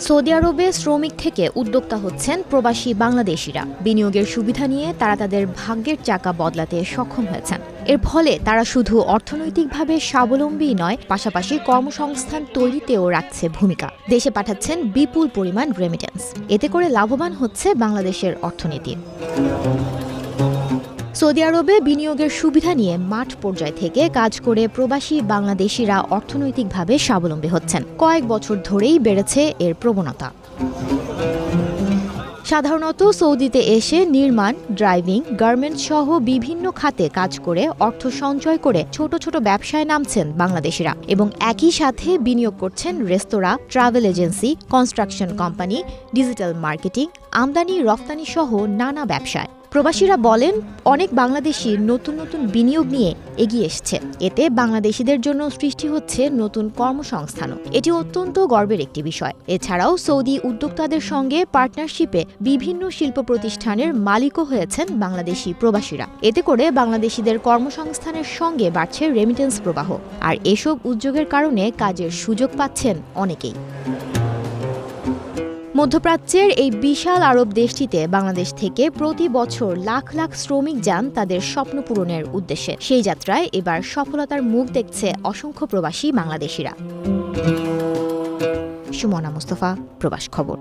Saudi আরবে শ্রমিক থেকে উদ্যোক্তা হচ্ছেন প্রবাসী বাংলাদেশিরা। বিনিয়োগের সুবিধা নিয়ে তারা তাদের ভাগ্যের চাকা বদলাতে সক্ষম হয়েছেন। এর ফলে তারা শুধু অর্থনৈতিকভাবে স্বাবলম্বী নয়, পাশাপাশি কর্মসংস্থান তৈরিতেও রাখছে ভূমিকা। দেশে পাঠাচ্ছেন বিপুল পরিমাণ রেমিটেন্স এতে করে লাভবান হচ্ছে বাংলাদেশের অর্থনীতি। সৌদি আরবে বিনিয়োগের সুবিধা নিয়ে মাঠ পর্যায় থেকে কাজ করে প্রবাসী বাংলাদেশিরা অর্থনৈতিকভাবে স্বাবলম্বী হচ্ছেন। কয়েক বছর ধরেই বেড়েছে এর প্রবণতা। সাধারণত সৌদিতে এসে নির্মাণ, ড্রাইভিং গার্মেন্টস সহ বিভিন্ন খাতে কাজ করে অর্থ সঞ্চয় করে ছোট ছোট ব্যবসায় নামছেন বাংলাদেশিরা এবং একই সাথে বিনিয়োগ করছেন রেস্তোরাঁ, travel agency, construction company, digital marketing আমদানি রফতানি সহ নানা ব্যবসায়। প্রবাসীরা বলেন, অনেক বাংলাদেশি নতুন নতুন বিনিয়োগ নিয়ে এগিয়ে এসছে। এতে বাংলাদেশিদের জন্য সৃষ্টি হচ্ছে নতুন কর্মসংস্থানও। এটি অত্যন্ত গর্বের একটি বিষয়। এছাড়াও সৌদি উদ্যোক্তাদের সঙ্গে পার্টনারশিপে বিভিন্ন শিল্প প্রতিষ্ঠানের মালিকও হয়েছেন বাংলাদেশি প্রবাসীরা। এতে করে বাংলাদেশিদের কর্মসংস্থানের সঙ্গে বাড়ছে রেমিটেন্স প্রবাহ। আর এসব উদ্যোগের কারণে কাজের সুযোগ পাচ্ছেন অনেকেই। মধ্যপ্রাচ্যের এই বিশাল আরব দেশটিতে বাংলাদেশ থেকে প্রতি বছর লাখ লাখ শ্রমিক যান তাদের স্বপ্ন পূরণের উদ্দেশ্যে। সেই যাত্রায় এবার সফলতার মুখ দেখছে অসংখ্য প্রবাসী বাংলাদেশিরা। সুমনা মুস্তফা, প্রবাস খবর।